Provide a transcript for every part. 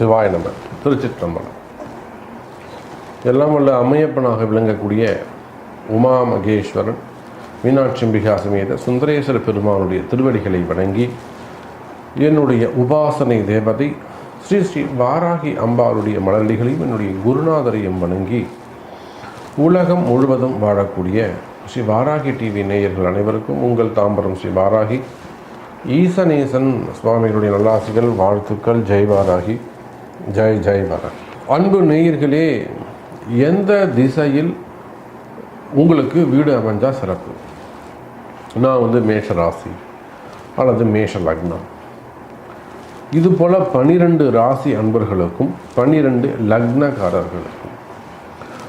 சிவாய நம்ம திருச்சிற்றம்பலம். எல்லாம் உள்ள அம்மையப்பனாக விளங்கக்கூடிய உமா மகேஸ்வரன் மீனாட்சிம்பிகா சமேத சுந்தரேஸ்வர பெருமானுடைய திருவடிகளை வணங்கி என்னுடைய உபாசனை தேவதை ஸ்ரீ ஸ்ரீ வாராகி அம்பாளுடைய மலர்களிகளையும் என்னுடைய குருநாதரையும் வணங்கி உலகம் முழுவதும் வாழக்கூடிய ஸ்ரீ வாராகி டிவி நேயர்கள் அனைவருக்கும் உங்கள் தாம்பரம் ஸ்ரீ வாராகி ஈசநேசன் சுவாமிகளுடைய நல்லாசிகள் வாழ்த்துக்கள் ஜெய் வாராகி. ஜெய் ஜெய் வாராகி அன்பு நேயர்களே எந்த திசையில் உங்களுக்கு வீடு அமைஞ்சால் சிறப்பு? நான் வந்து மேஷ ராசி அல்லது மேஷ லக்னம். இது போல் பன்னிரெண்டு ராசி அன்பர்களுக்கும் பன்னிரெண்டு லக்னக்காரர்களுக்கும்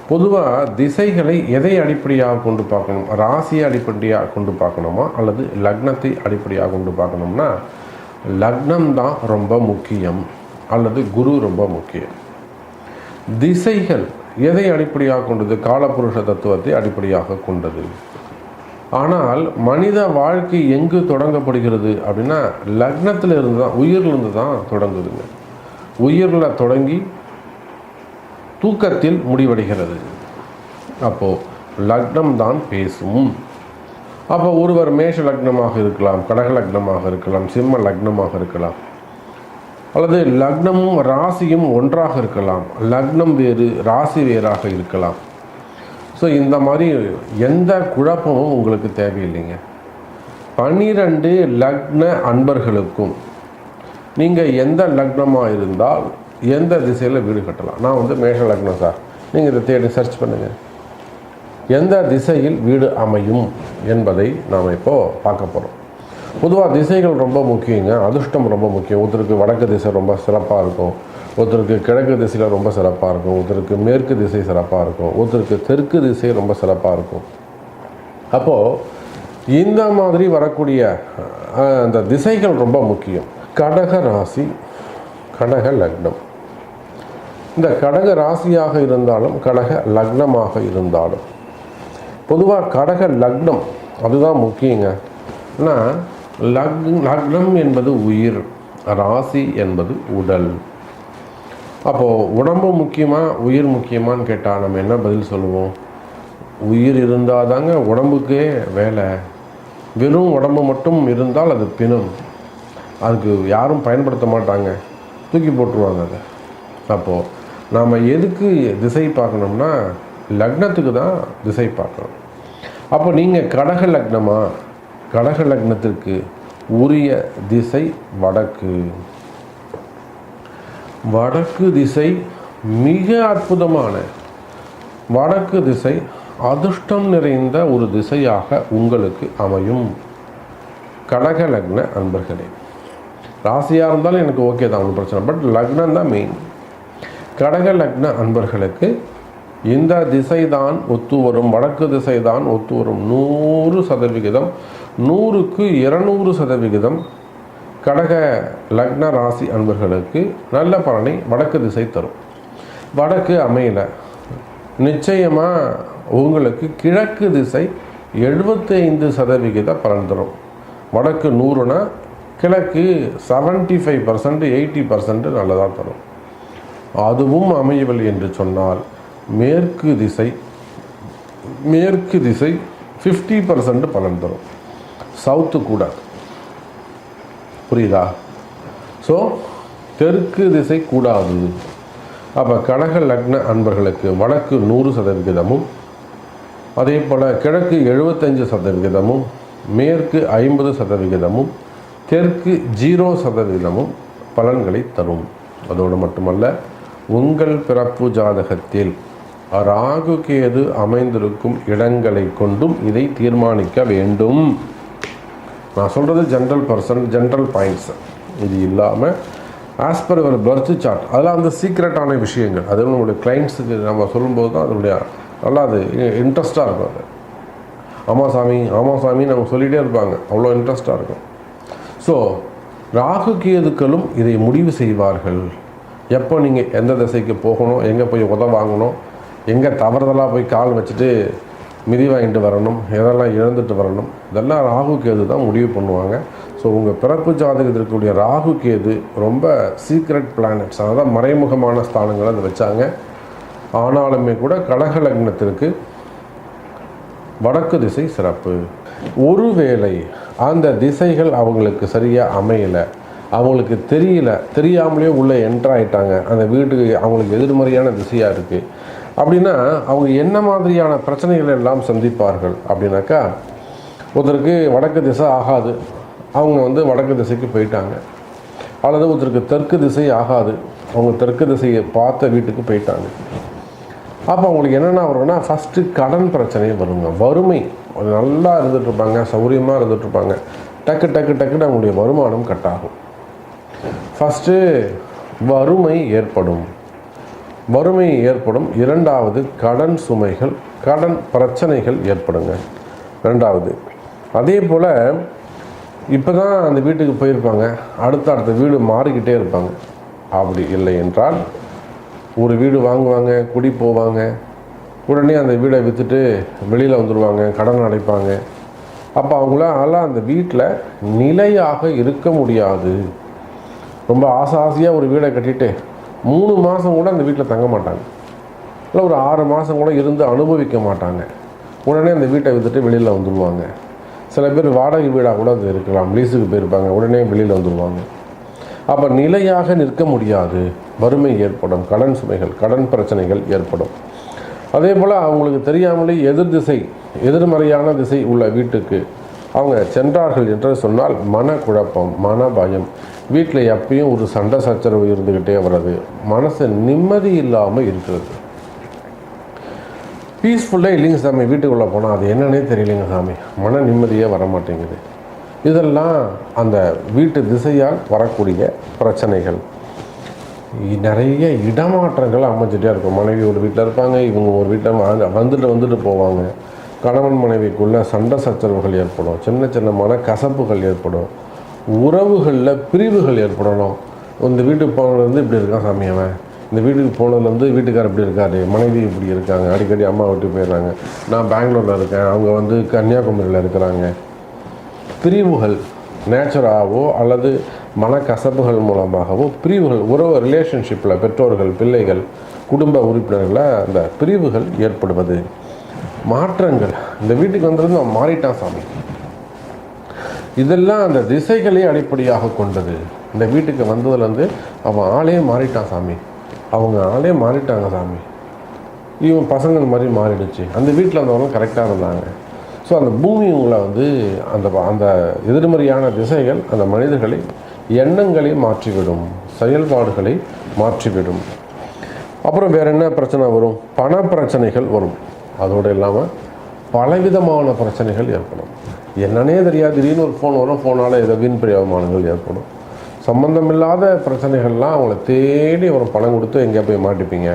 பொதுவாக திசைகளை எதை அடிப்படையாக கொண்டு பார்க்கணும்? ராசியை அடிப்படையாக கொண்டு பார்க்கணுமா? அல்லது லக்னத்தை அடிப்படையாக கொண்டு பார்க்கணும்னா லக்னம் தான் ரொம்ப முக்கியம். அல்லது குரு ரொம்ப முக்கியம். திசைகள் எதை அடிப்படையாக கொண்டது? காலபுருஷ தத்துவத்தை அடிப்படையாக கொண்டது. ஆனால் மனித வாழ்க்கை எங்கு தொடங்கப்படுகிறது அப்படின்னா லக்னத்தில் இருந்து தான் உயிரிலிருந்து தான் தொடங்குதுங்க. உயிரில் தொடங்கி தூக்கத்தில் முடிவடைகிறது. அப்போது லக்னம் தான் பேசும். அப்போ ஒருவர் மேஷ லக்னமாக இருக்கலாம் கடக லக்னமாக இருக்கலாம் சிம்ம லக்னமாக இருக்கலாம். அல்லது லக்னமும் ராசியும் ஒன்றாக இருக்கலாம். லக்னம் வேறு ராசி வேறாக இருக்கலாம். ஸோ இந்த மாதிரி எந்த குழப்பமும் உங்களுக்கு தேவையில்லைங்க. பன்னிரண்டு லக்ன அன்பர்களுக்கும் நீங்கள் எந்த லக்னமாக இருந்தால் எந்த திசையில் வீடு கட்டலாம். நான் வந்து மேஷ லக்னம் சார். நீங்கள் இதை தேடி சர்ச் பண்ணுங்கள் எந்த திசையில் வீடு அமையும் என்பதை நாம் இப்போது பார்க்க போகிறோம் பொதுவாக திசைகள் ரொம்ப முக்கியங்க. அதிர்ஷ்டம் ரொம்ப முக்கியம். ஒருத்தருக்கு வடக்கு திசை ரொம்ப சிறப்பாக இருக்கும். ஒருத்தருக்கு கிழக்கு திசையில் ரொம்ப சிறப்பாக இருக்கும். ஒருத்தருக்கு மேற்கு திசை சிறப்பாக இருக்கும். ஒருத்தருக்கு தெற்கு திசை ரொம்ப சிறப்பாக இருக்கும். அப்போது இந்த மாதிரி வரக்கூடிய அந்த திசைகள் ரொம்ப முக்கியம். கடக ராசி கடக லக்னம். இந்த கடக ராசியாக இருந்தாலும் கடக லக்னமாக இருந்தாலும் பொதுவாக கடக லக்னம் அதுதான் முக்கியங்க. ஆனால் லக் லக்னம் என்பது உயிர் ராசி என்பது உடல். அப்போது உடம்பு முக்கியமாக உயிர் முக்கியமான்னு கேட்டால் நம்ம என்ன பதில் சொல்லுவோம்? உயிர் இருந்தால் தாங்க உடம்புக்கே வேலை. வெறும் உடம்பு மட்டும் இருந்தால் அது பிணம். அதுக்கு யாரும் பயன்படுத்த மாட்டாங்க. தூக்கி போட்டுருவாங்க அதை. அப்போது நாம் எதுக்கு திசை பார்க்கணும்னா லக்னத்துக்கு தான் திசை பார்க்கணும். அப்போ நீங்கள் கடக லக்னமாக கடக லக்னத்திற்கு உரிய திசை வடக்கு. வடக்கு திசை மிக அற்புதமான வடக்கு திசை அதிர்ஷ்டம் நிறைந்த ஒரு திசையாக உங்களுக்கு அமையும். கடக லக்ன அன்பர்களே ராசியாக இருந்தாலும் எனக்கு ஓகே தான் ஒன்றும் பிரச்சனை பட் லக்னம் தான் மெயின் கடக லக்ன அன்பர்களுக்கு இந்த திசை தான் ஒத்து வரும் வடக்கு திசை தான் ஒத்து வரும். நூறு சதவிகிதம் நூறுக்கு இருநூறு சதவிகிதம் கடக லக்ன ராசி அன்பர்களுக்கு நல்ல பலனை வடக்கு திசை தரும். வடக்கு அமையல. நிச்சயமாக உங்களுக்கு கிழக்கு திசை எழுபத்தைந்து சதவிகித பலன் தரும். வடக்கு நூறுனா கிழக்கு seventy five percent eighty percent நல்லதாக தரும். அதுவும் அமையவில்லை என்று சொன்னால் மேற்கு திசை மேற்கு திசை ஃபிஃப்டி பர்சன்ட் பலன் தரும். சவுத்து கூட. புரியுதா? ஸோ தெற்கு திசை கூடாது. அப்போ கடக லக்ன அன்பர்களுக்கு வடக்கு நூறு சதவிகிதமும் அதே போல் கிழக்கு எழுபத்தஞ்சு சதவிகிதமும் மேற்கு ஐம்பது சதவிகிதமும் தெற்கு ஜீரோ சதவிகிதமும் பலன்களை தரும். அதோடு மட்டுமல்ல உங்கள் பிறப்பு ஜாதகத்தில் ராகு கேது அமைந்திருக்கும் இடங்களை கொண்டும் இதை தீர்மானிக்க வேண்டும். நான் சொல்கிறது ஜென்ரல் பர்சன் ஜென்ரல் பாயிண்ட்ஸ் இது இல்லாமல் ஆஸ் பர் இவர் பர்த் சார்ட் அதெல்லாம் வந்து சீக்ரெட்டான விஷயங்கள். அது நம்மளுடைய கிளைண்ட்ஸுக்கு நம்ம சொல்லும்போது தான் அதனுடைய நல்லா அது இன்ட்ரெஸ்ட்டாக இருக்கும் அது. ஆமாம் சாமி ஆமாம் சாமி நம்ம சொல்லிகிட்டே இருப்பாங்க. அவ்வளோ இன்ட்ரெஸ்ட்டாக இருக்கும். ஸோ ராகு கேதுக்களும் இதை முடிவு செய்வார்கள். எப்போ நீங்கள் எந்த திசைக்கு போகணும் எங்கே போய் உத வாங்கணும் எங்கே தவறுதலாக போய் கால் வச்சுட்டு மிதி வாங்கிட்டு வரணும் எதெல்லாம் இழந்துட்டு வரணும் இதெல்லாம் ராகு கேது தான் முடிவு பண்ணுவாங்க. ஸோ உங்கள் பிறப்பு ஜாதகத்தில் இருக்கக்கூடிய ராகு கேது ரொம்ப சீக்ரெட் பிளானட்ஸ் அதாவது மறைமுகமான ஸ்தானங்களை அதை வச்சாங்க. ஆனாலுமே கூட கடக லக்னத்திற்கு வடக்கு திசை சிறப்பு. ஒருவேளை அந்த திசைகள் அவங்களுக்கு சரியாக அமையலை அவங்களுக்கு தெரியல தெரியாமலே உள்ளே என்ட்ராயிட்டாங்க அந்த வீட்டுக்கு அவங்களுக்கு எதிர்மறையான திசையாக இருக்குது அப்படின்னா அவங்க என்ன மாதிரியான பிரச்சனைகள் எல்லாம் சந்திப்பார்கள் அப்படின்னாக்கா ஒருத்தருக்கு வடக்கு திசை ஆகாது. அவங்க வந்து வடக்கு திசைக்கு போயிட்டாங்க. அல்லது ஒருத்தருக்கு தெற்கு திசை ஆகாது. அவங்க தெற்கு திசையை பார்த்த வீட்டுக்கு போயிட்டாங்க. அப்போ அவங்களுக்கு என்னென்ன வரும்னா ஃபஸ்ட்டு கடன் பிரச்சனையே வருங்க. வறுமை. நல்லா இருந்துகிட்ருப்பாங்க சௌரியமாக இருந்துகிட்ருப்பாங்க டக்கு டக்கு டக்குன்னு அவங்களுடைய வருமானம் கட்டாகும். ஃபஸ்ட்டு வறுமை ஏற்படும். வறுமை ஏற்படும். இரண்டாவது கடன் சுமைகள் கடன் பிரச்சனைகள் ஏற்படுங்க. ரெண்டாவது அதே போல் இப்போ தான் அந்த வீட்டுக்கு போயிருப்பாங்க. அடுத்த அடுத்த வீடு மாறிக்கிட்டே இருப்பாங்க. அப்படி இல்லை என்றால் ஒரு வீடு வாங்குவாங்க குடி போவாங்க. உடனே அந்த வீடை விற்றுட்டு வெளியில் வந்துடுவாங்க கடன் அடைப்பாங்க. அப்போ அவங்களால அந்த வீட்டில் நிலையாக இருக்க முடியாது. ரொம்ப ஆசை ஆசையாக ஒரு வீடை கட்டிட்டு மூணு மாதம் கூட அந்த வீட்டில் தங்க மாட்டாங்க. இல்லை ஒரு ஆறு மாதம் கூட இருந்து அனுபவிக்க மாட்டாங்க. உடனே அந்த வீட்டை விற்றுட்டு வெளியில் வந்துடுவாங்க சில பேர் வாடகை வீடாக கூட அது இருக்கலாம். லீஸுக்கு போயிருப்பாங்க. உடனே வெளியில் வந்துடுவாங்க அப்போ நிலையாக நிற்க முடியாது. வறுமை ஏற்படும். கடன் சுமைகள் கடன் பிரச்சனைகள் ஏற்படும். அதே போல் அவங்களுக்கு தெரியாமலே எதிர் திசை எதிர்மறையான திசை உள்ள வீட்டுக்கு அவங்க சென்றார்கள் என்று சொன்னால் மனக்குழப்பம் மன பயம் வீட்டில் எப்பயும் ஒரு சண்டை சச்சரவு இருந்துக்கிட்டே வர்றது மனசு நிம்மதி இல்லாமல் இருக்கிறது. பீஸ்ஃபுல்லாக இல்லைங்க சாமி வீட்டுக்குள்ளே போனால் அது என்னன்னே தெரியலைங்க சாமி. மன நிம்மதியே வர மாட்டேங்குது இதெல்லாம் அந்த வீட்டு திசையால் வரக்கூடிய பிரச்சனைகள். நிறைய இடமாற்றங்கள் அமைஞ்சிட்டே இருக்கும். மனைவி ஒரு வீட்டில் இருப்பாங்க இவங்க ஒரு வீட்டில் வந்துட்டு வந்துட்டு போவாங்க. கணவன் மனைவிக்குள்ளே சண்டை சச்சரவுகள் ஏற்படும். சின்ன சின்ன மன கசப்புகள் ஏற்படும். உறவுகளில் பிரிவுகள் ஏற்படணும். இந்த வீட்டுக்கு போனதுலேருந்து இப்படி இருக்கான் சாமி அவன். இந்த வீட்டுக்கு போனதுலேருந்து வீட்டுக்கார் இப்படி இருக்காரு மனைவி இப்படி இருக்காங்க அடிக்கடி அம்மா விட்டு போயிடுறாங்க. நான் பெங்களூரில் இருக்கேன் அவங்க வந்து கன்னியாகுமரியில் இருக்கிறாங்க. பிரிவுகள் நேச்சராகவோ அல்லது மனக்கசப்புகள் மூலமாகவோ பிரிவுகள் உறவு ரிலேஷன்ஷிப்பில் பெற்றோர்கள் பிள்ளைகள் குடும்ப உறுப்பினர்களில் அந்த பிரிவுகள் ஏற்படுவது. மாற்றங்கள். இந்த வீட்டுக்கு வந்தது நான் மாறிட்டான் சாமி. இதெல்லாம் அந்த திசைகளே அடிப்படையாக கொண்டது. இந்த வீட்டுக்கு வந்ததுலேருந்து அவன் ஆளே மாறிட்டான் சாமி. அவங்க ஆளே மாறிட்டாங்க சாமி. இவன் பசங்கள் மாதிரி மாறிடுச்சு. அந்த வீட்டில் இருந்தவங்களும் கரெக்டாக இருந்தாங்க. ஸோ அந்த பூமி உங்களை வந்து அந்த அந்த எதிர்மறையான திசைகள் அந்த மனிதர்களை எண்ணங்களை மாற்றிவிடும். செயல்பாடுகளை மாற்றிவிடும். அப்புறம் வேறு என்ன பிரச்சனை வரும்? பண பிரச்சனைகள் வரும். அதோடு இல்லாமல் பலவிதமான பிரச்சனைகள் ஏற்படும். என்னன்னே தெரியாது. திடீர்னு ஒரு ஃபோன் வரும். ஃபோனால் ஏதோ வீண் பிரயோகமானங்கள் ஏற்படும். சம்மந்தமில்லாத பிரச்சனைகள்லாம் அவங்கள தேடி ஒரு பணம் கொடுத்து எங்கேயா போய் மாட்டிப்பீங்க.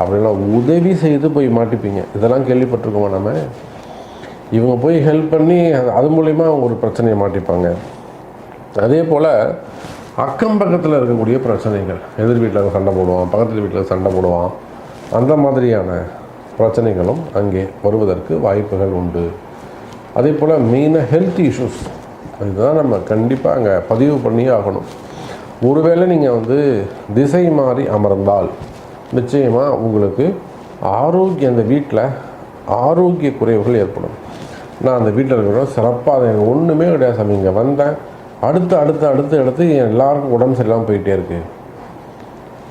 அப்படிலாம் உதவி செய்து போய் மாட்டிப்பீங்க. இதெல்லாம் கேள்விப்பட்டிருக்கோமா நம்ம இவங்க போய் ஹெல்ப் பண்ணி அது மூலிமா அவங்க ஒரு பிரச்சனையை மாட்டிப்பாங்க. அதே போல் அக்கம் பக்கத்தில் இருக்கக்கூடிய பிரச்சனைகள். எதிர் வீட்டில் சண்டை போடுவான் பக்கத்தில் வீட்டில் சண்டை போடுவான். அந்த மாதிரியான பிரச்சனைகளும் அங்கே வருவதற்கு வாய்ப்புகள் உண்டு. அதே போல் மெயினாக ஹெல்த் இஷ்யூஸ் அதுதான் நம்ம கண்டிப்பாக அங்கே பதிவு பண்ணியே ஆகணும். ஒருவேளை நீங்கள் வந்து திசை மாறி அமர்ந்தால் நிச்சயமாக உங்களுக்கு ஆரோக்கிய அந்த வீட்டில் ஆரோக்கிய குறைவுகள் ஏற்படும். நான் அந்த வீட்டில் இருக்கிற சிறப்பாக எனக்கு ஒன்றுமே கிடையாது சாமி. இங்கே வந்தேன். அடுத்து அடுத்து அடுத்து அடுத்து எல்லாருக்கும் உடம்பு சரியில்லாமல் போயிட்டே இருக்குது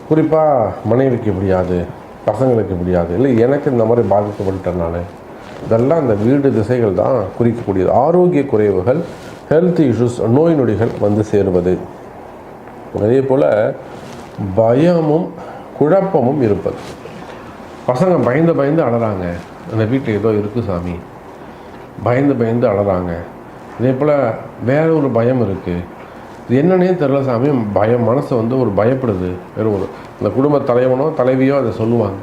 குறிப்பாக மனைவிக்கு முடியாது பசங்களுக்கு முடியாது இல்லை எனக்கு இந்த மாதிரி பாதிக்கப்பட்டுட்டேன் நான். இதெல்லாம் அந்த வீடு திசைகள் தான் குறிக்கக்கூடியது. ஆரோக்கிய குறைவுகள் ஹெல்த் இஷ்யூஸ் நோய் நொடிகள் வந்து சேருவது. அதே போல் பயமும் குழப்பமும் இருப்பது. பசங்க பயந்து பயந்து அழறாங்க. அந்த வீட்டில் ஏதோ இருக்குது சாமி. பயந்து பயந்து அழறாங்க. இதே போல் வேற ஒரு பயம் இருக்குது இது என்னன்னே தெரில சாமி. பயம் மனசு வந்து ஒரு பயப்படுது. வெறும் ஒரு அந்த குடும்ப தலைவனோ தலைவியோ அதை சொல்லுவாங்க.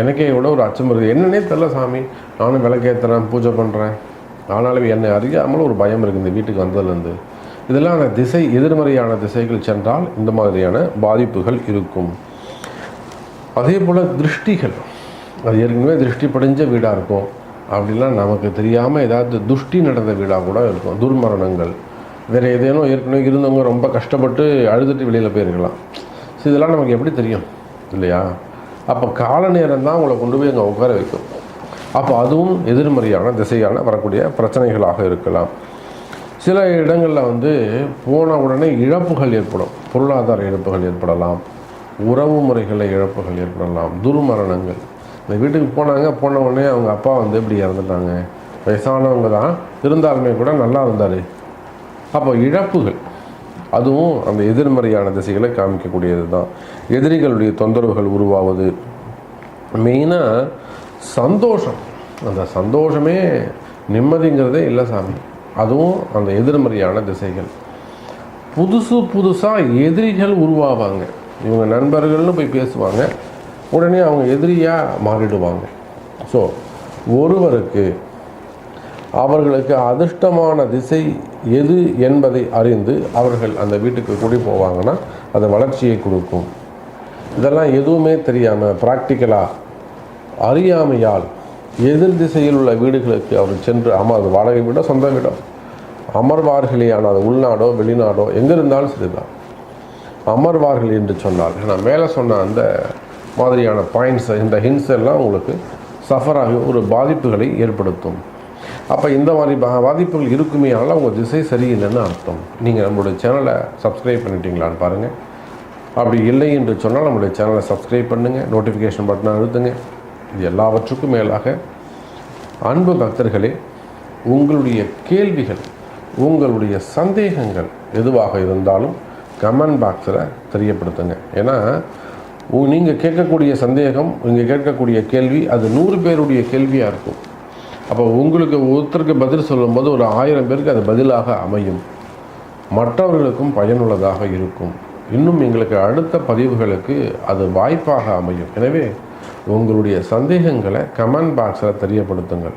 எனக்கே கூட ஒரு அச்சம் இருக்குது என்னன்னே தெரில சாமி. நானும் விளக்கேற்றுறேன் பூஜை பண்ணுறேன் ஆனாலும் என்னை அறியாமல் ஒரு பயம் இருக்குது இந்த வீட்டுக்கு வந்ததுலேருந்து. இதெல்லாம் அந்த திசை எதிர்மறையான திசைகள் சென்றால் இந்த மாதிரியான பாதிப்புகள் இருக்கும். அதே போல் திருஷ்டிகள். அது ஏற்கனவே திருஷ்டி படிஞ்ச வீடாக இருக்கும். அப்படிலாம் நமக்கு தெரியாமல் ஏதாவது துஷ்டி நடந்த வீடாக கூட இருக்கும். துர்மரணங்கள். வேறு ஏதேனும் ஏற்கனவே இருந்தவங்க ரொம்ப கஷ்டப்பட்டு அழுதுட்டு வெளியில் போயிருக்கலாம். ஸோ இதெல்லாம் நமக்கு எப்படி தெரியும்? இல்லையா? அப்போ கால நேரம் தான் உங்களை கொண்டு போய் அங்கே உட்கார வைக்கும். அப்போ அதுவும் எதிர்மறையான திசையான வரக்கூடிய பிரச்சனைகளாக இருக்கலாம். சில இடங்களில் வந்து போன உடனே இழப்புகள் ஏற்படும். பொருளாதார இழப்புகள் ஏற்படலாம். உறவு முறைகளில் இழப்புகள் ஏற்படலாம். துர்மரணங்கள். இந்த வீட்டுக்கு போனாங்க போன உடனே அவங்க அப்பா வந்து இப்படி இறந்துட்டாங்க. வயசானவங்க தான். இருந்தாலுமே கூட நல்லா இருந்தார். அப்போ இழப்புகள். அதுவும் அந்த எதிர்மறையான திசைகளை காமிக்கக்கூடியது தான் எதிரிகளுடைய தொந்தரவுகள் உருவாவது. மெயினாக சந்தோஷம். அந்த சந்தோஷமே நிம்மதிங்கிறதே இல்லை சாமி. அதுவும் அந்த எதிர்மறையான திசைகள். புதுசு புதுசாக எதிரிகள் உருவாவாங்க. இவங்க நண்பர்கள்னு போய் பேசுவாங்க. உடனே அவங்க எதிரியாக மாறிடுவாங்க. ஸோ ஒருவருக்கு அவர்களுக்கு அதிர்ஷ்டமான திசை எது என்பதை அறிந்து அவர்கள் அந்த வீட்டுக்கு குடி போவாங்கன்னா அது வளர்ச்சியை கொடுக்கும். இதெல்லாம் எதுவுமே தெரியாமல் ப்ராக்டிக்கலாக அறியாமையால் எதிர் திசையில் உள்ள வீடுகளுக்கு அவர் சென்று ஆமாம் அது வாடகை வீடோ சொந்த வீடோ அமர்வார்களேயான அது உள்நாடோ வெளிநாடோ எங்கே இருந்தாலும் சரிதான். அமர்வார்கள் என்று சொன்னால் நான் மேலே சொன்ன அந்த மாதிரியான பாயிண்ட்ஸ் இந்த ஹிண்ட்ஸ் எல்லாம் உங்களுக்கு சஃபராகி ஒரு பாதிப்புகளை ஏற்படுத்தும். அப்போ இந்த மாதிரி பாதிப்புகள் இருக்குமே ஆனால் உங்கள் திசை சரியில்லைன்னு அர்த்தம். நீங்கள் நம்மளுடைய சேனலை சப்ஸ்கிரைப் பண்ணிட்டீங்களான்னு பாருங்கள் அப்படி இல்லை என்று சொன்னால் நம்மளுடைய சேனலை சப்ஸ்கிரைப் பண்ணுங்கள் நோட்டிஃபிகேஷன் பட்டனை அழுத்துங்க. இது எல்லாவற்றுக்கும் மேலாக அன்பு பக்தர்களே உங்களுடைய கேள்விகள் உங்களுடைய சந்தேகங்கள் எதுவாக இருந்தாலும் கமெண்ட் பாக்ஸில் தெரியப்படுத்துங்க. ஏன்னா நீங்கள் கேட்கக்கூடிய சந்தேகம் நீங்கள் கேட்கக்கூடிய கேள்வி அது நூறு பேருடைய கேள்வியாக இருக்கும். அப்போ உங்களுக்கு ஒருத்தருக்கு பதில் சொல்லும்போது ஒரு ஆயிரம் பேருக்கு அது பதிலாக அமையும். மற்றவர்களுக்கும் பயனுள்ளதாக இருக்கும். இன்னும் எங்களுக்கு அடுத்த பதிவுகளுக்கு அது வாய்ப்பாக அமையும். எனவே உங்களுடைய சந்தேகங்களை கமெண்ட் பாக்ஸில் தெரியப்படுத்துங்கள்.